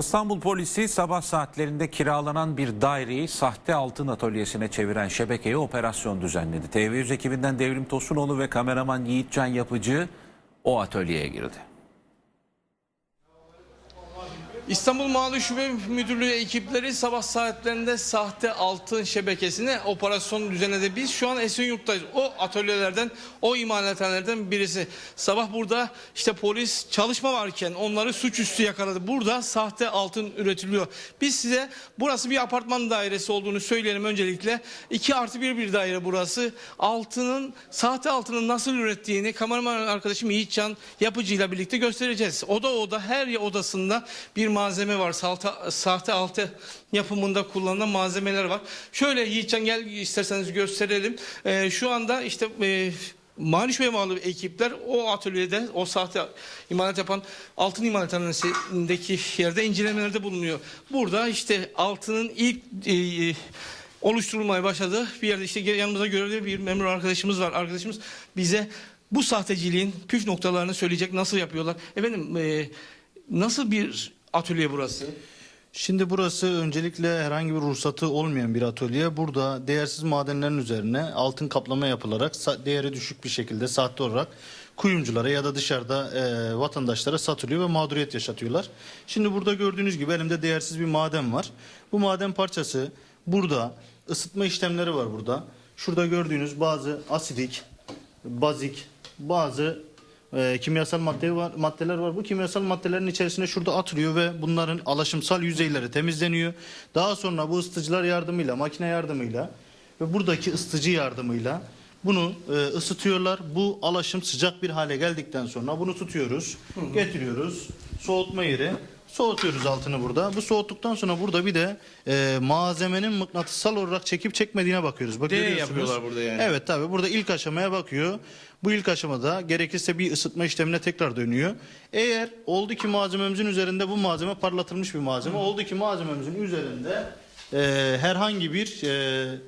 İstanbul polisi sabah saatlerinde kiralanan bir daireyi sahte altın atölyesine çeviren şebekeye operasyon düzenledi. TV100 ekibinden Devrim Tosunoğlu ve kameraman Yiğitcan Yapıcı o atölyeye girdi. İstanbul Mali Şube Müdürlüğü ekipleri sabah saatlerinde sahte altın şebekesine operasyon düzenledi. Biz şu an Esenyurt'tayız. O atölyelerden, o imalathanelerden birisi. Sabah burada işte polis çalışma varken onları suçüstü yakaladı. Burada sahte altın üretiliyor. Biz size burası bir apartman dairesi olduğunu söyleyelim öncelikle. 2 artı 1 bir daire burası. Altının, sahte altının nasıl ürettiğini kameraman arkadaşım Yiğitcan Yapıcı'yla birlikte göstereceğiz. Oda oda her odasında bir malzeme var. Sahte, sahte altı yapımında kullanılan malzemeler var. Şöyle Yiğitcan gel isterseniz gösterelim. Ee, şu anda işte e, Maliş ve bağlı ekipler o atölyede o sahte imalat yapan altın imalathanesindeki yerde incelemelerde bulunuyor. Burada işte altının ilk e, e, oluşturulmaya başladı. Bir yerde işte yanımıza görevli bir memur arkadaşımız var. Arkadaşımız bize bu sahteciliğin püf noktalarını söyleyecek. Nasıl yapıyorlar? Efendim e, nasıl bir atölye burası? Şimdi burası öncelikle herhangi bir ruhsatı olmayan bir atölye. Burada değersiz madenlerin üzerine altın kaplama yapılarak değeri düşük bir şekilde sahte olarak kuyumculara ya da dışarıda e, vatandaşlara satılıyor ve mağduriyet yaşatıyorlar. Şimdi burada gördüğünüz gibi elimde değersiz bir maden var. Bu maden parçası burada ısıtma işlemleri var burada. Şurada gördüğünüz bazı asidik, bazik, bazı e, kimyasal madde var, maddeler var. Bu kimyasal maddelerin içerisine şurada atılıyor ve bunların alaşımsal yüzeyleri temizleniyor. Daha sonra bu ısıtıcılar yardımıyla, makine yardımıyla ve buradaki ısıtıcı yardımıyla bunu e, ısıtıyorlar. Bu alaşım sıcak bir hale geldikten sonra bunu tutuyoruz, getiriyoruz. Soğutma yeri. Soğutuyoruz altını burada. Bu soğuttuktan sonra burada bir de e, malzemenin mıknatısal olarak çekip çekmediğine bakıyoruz. Bak, Deney görüyorsunuz. yapıyorlar burada yani. Evet tabi burada ilk aşamaya bakıyor. Bu ilk aşamada gerekirse bir ısıtma işlemine tekrar dönüyor. Eğer oldu ki malzememizin üzerinde bu malzeme parlatılmış bir malzeme. Oldu ki malzememizin üzerinde e, herhangi bir e,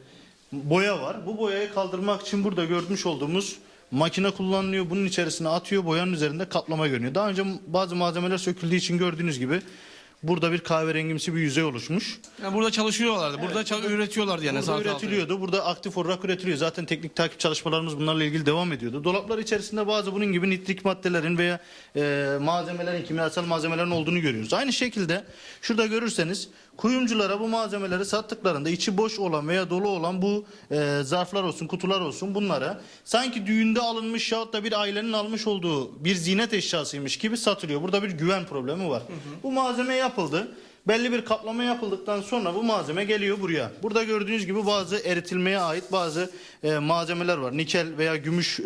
boya var. Bu boyayı kaldırmak için burada görmüş olduğumuz makine kullanılıyor. Bunun içerisine atıyor boyanın üzerinde kaplama görünüyor. Daha önce bazı malzemeler söküldüğü için gördüğünüz gibi burada bir kahverengimsi bir yüzey oluşmuş. Yani burada çalışıyorlardı. Burada çal- üretiyorlardı yani Burada üretiliyordu. Burada aktif olarak üretiliyor. Zaten teknik takip çalışmalarımız bunlarla ilgili devam ediyordu. Dolaplar içerisinde bazı bunun gibi nitrik maddelerin veya e, malzemelerin, kimyasal malzemelerin olduğunu görüyoruz. Aynı şekilde şurada görürseniz kuyumculara bu malzemeleri sattıklarında içi boş olan veya dolu olan bu e, zarflar olsun, kutular olsun bunlara sanki düğünde alınmış yahut da bir ailenin almış olduğu bir zinet eşyasıymış gibi satılıyor. Burada bir güven problemi var. Bu malzeme yapıldı. Belli bir kaplama yapıldıktan sonra bu malzeme geliyor buraya. Burada gördüğünüz gibi bazı eritilmeye ait bazı e, malzemeler var. Nikel veya gümüş e,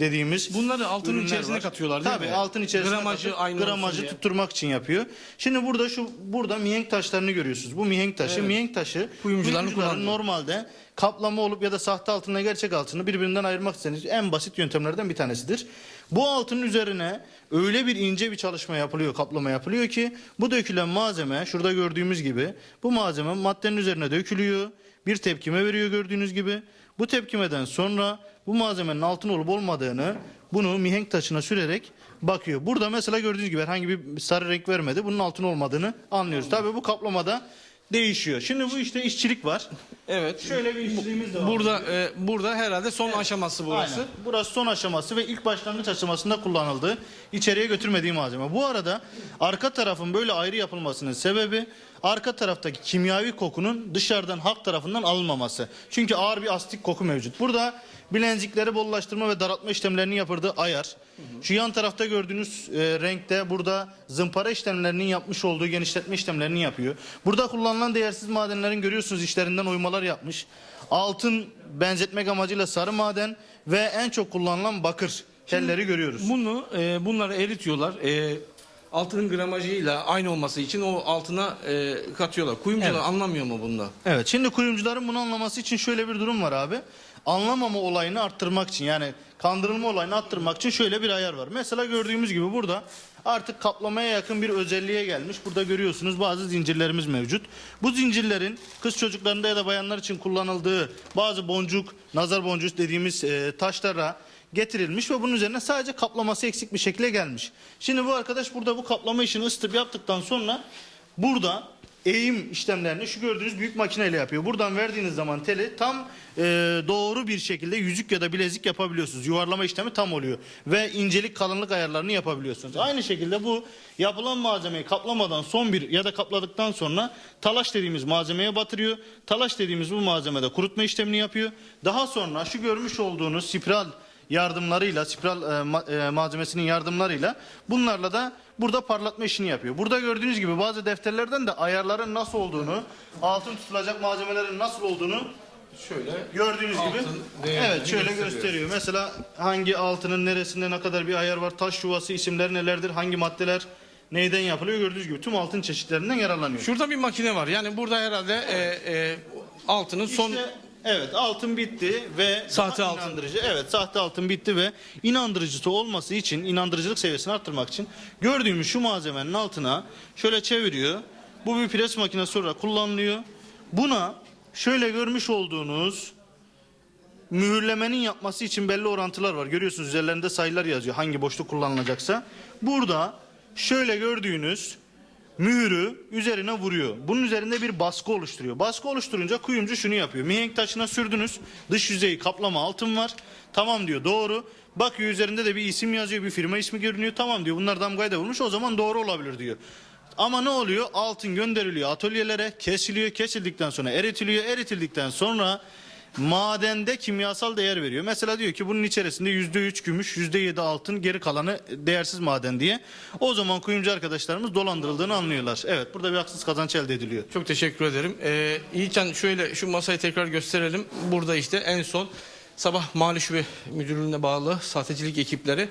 dediğimiz Bunları altın ürünler içerisine var. katıyorlar değil Tabii, mi? altın içerisine Gramajı katıp aynı gramajı tutturmak için yapıyor. Şimdi burada şu burada mihenk taşlarını görüyorsunuz. Bu mihenk taşı, Evet. mihenk taşı Kuyumcuların normalde kaplama olup ya da sahte altınla gerçek altını birbirinden ayırmak istediğiniz en basit yöntemlerden bir tanesidir. Bu altının üzerine öyle bir ince bir çalışma yapılıyor, kaplama yapılıyor ki bu dökülen malzeme şurada gördüğümüz gibi bu malzeme maddenin üzerine dökülüyor. Bir tepkime veriyor gördüğünüz gibi. Bu tepkimeden sonra bu malzemenin altın olup olmadığını bunu mihenk taşına sürerek bakıyor. Burada mesela gördüğünüz gibi herhangi bir sarı renk vermedi. Bunun altın olmadığını anlıyoruz. Tabii bu kaplamada değişiyor. Şimdi bu işte işçilik var. Evet. Şöyle bir işçiliğimiz de var. Burada e, burada herhalde son aşaması burası. Aynen. Burası son aşaması ve ilk başlangıç aşamasında kullanıldı. İçeriye götürmediği malzeme. Bu arada arka tarafın böyle ayrı yapılmasının sebebi arka taraftaki kimyavi kokunun dışarıdan halk tarafından alınmaması. Çünkü ağır bir astik koku mevcut. Burada bilenzikleri bollaştırma ve daraltma işlemlerini yapıldığı ayar. Şu yan tarafta gördüğünüz e, renkte burada zımpara işlemlerinin yapmış olduğu genişletme işlemlerini yapıyor. Burada kullanılan değersiz madenlerin görüyorsunuz işlerinden oymalar yapmış. Altın benzetmek amacıyla sarı maden ve en çok kullanılan bakır telleri görüyoruz. Bunu e, bunları eritiyorlar. E, altının gramajıyla aynı olması için o altına e, katıyorlar. Kuyumcular Evet. anlamıyor mu bunda? Evet şimdi kuyumcuların bunu anlaması için şöyle bir durum var abi. Anlamama olayını arttırmak için yani kandırılma olayını arttırmak için şöyle bir ayar var. Mesela gördüğümüz gibi burada artık kaplamaya yakın bir özelliğe gelmiş. Burada görüyorsunuz bazı zincirlerimiz mevcut. Bu zincirlerin kız çocuklarında ya da bayanlar için kullanıldığı bazı boncuk, nazar boncuğu dediğimiz e, taşlara getirilmiş ve bunun üzerine sadece kaplaması eksik bir şekilde gelmiş. Şimdi bu arkadaş burada bu kaplama işini ısıtıp yaptıktan sonra Burada eğim işlemlerini şu gördüğünüz büyük makineyle yapıyor. Buradan verdiğiniz zaman teli tam e, doğru bir şekilde yüzük ya da bilezik yapabiliyorsunuz. Yuvarlama işlemi tam oluyor. Ve incelik kalınlık ayarlarını yapabiliyorsunuz. Aynı şekilde bu yapılan malzemeyi kaplamadan son bir ya da kapladıktan sonra talaş dediğimiz malzemeye batırıyor. Talaş dediğimiz bu malzemede kurutma işlemini yapıyor. Daha sonra şu görmüş olduğunuz spiral yardımlarıyla, spiral e, ma- e, malzemesinin yardımlarıyla bunlarla da burada parlatma işini yapıyor. Burada gördüğünüz gibi bazı defterlerden de ayarların nasıl olduğunu, altın tutulacak malzemelerin nasıl olduğunu Şöyle gördüğünüz gibi evet şöyle gösteriyor. Mesela hangi altının neresinde ne kadar bir ayar var, taş yuvası isimleri nelerdir, hangi maddeler neyden yapılıyor gördüğünüz gibi tüm altın çeşitlerinden yararlanıyor. Şurada bir makine var. Yani burada herhalde e, e, altının son İşte, evet altın bitti ve Sahte altın. inandırıcı. Evet sahte altın bitti ve inandırıcısı olması için inandırıcılık seviyesini arttırmak için gördüğümüz şu malzemenin altına şöyle çeviriyor. Bu bir pres makinesi olarak kullanılıyor. Buna şöyle görmüş olduğunuz mühürlemenin yapması için belli orantılar var. Görüyorsunuz üzerlerinde sayılar yazıyor hangi boşluk kullanılacaksa. Burada şöyle gördüğünüz mühürü üzerine vuruyor. Bunun üzerinde bir baskı oluşturuyor. Baskı oluşturunca kuyumcu şunu yapıyor. Mihenk taşına sürdünüz. Dış yüzeyi kaplama altın var. Tamam diyor doğru. Bakıyor üzerinde de bir isim yazıyor. Bir firma ismi görünüyor. Tamam diyor bunlar damgayı da vurmuş. O zaman doğru olabilir diyor. Ama ne oluyor? Altın gönderiliyor atölyelere, kesiliyor. Kesildikten sonra eritiliyor. Eritildikten sonra madende kimyasal değer veriyor. Mesela diyor ki bunun içerisinde yüzde üç gümüş, yüzde yedi altın, geri kalanı değersiz maden diye. O zaman kuyumcu arkadaşlarımız dolandırıldığını anlıyorlar. Evet burada bir haksız kazanç elde ediliyor. Çok teşekkür ederim. Ee, İlkan şöyle şu masayı tekrar gösterelim. Burada işte en son sabah Mali Şube Müdürlüğü'ne bağlı sahtecilik ekipleri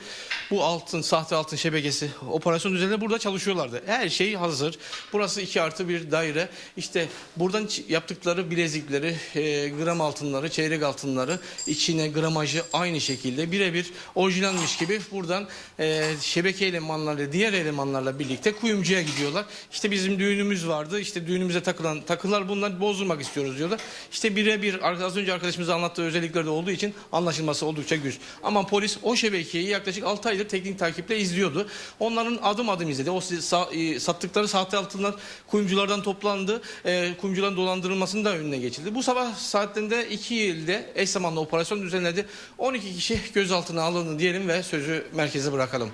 bu altın, sahte altın şebekesi operasyon üzerinde burada çalışıyorlardı. Her şey hazır. Burası 2 artı bir daire. İşte buradan yaptıkları bilezikleri, e, gram altınları, çeyrek altınları, içine gramajı aynı şekilde birebir orijinalmiş gibi buradan e, şebeke elemanlarla, diğer elemanlarla birlikte kuyumcuya gidiyorlar. İşte bizim düğünümüz vardı. İşte düğünümüze takılan takılar bunları bozdurmak istiyoruz diyorlar. İşte birebir az önce arkadaşımız anlattığı özellikleri de olduğu için anlaşılması oldukça güç. Ama polis o şebekeyi yaklaşık 6 aydır teknik takiple izliyordu. Onların adım adım izledi. O sa- e, sattıkları sahte altınlar kuyumculardan toplandı. E, kuyumcuların dolandırılmasının da önüne geçildi. Bu sabah saatlerinde 2 ilde eş zamanlı operasyon düzenledi. 12 kişi gözaltına alındı diyelim ve sözü merkeze bırakalım.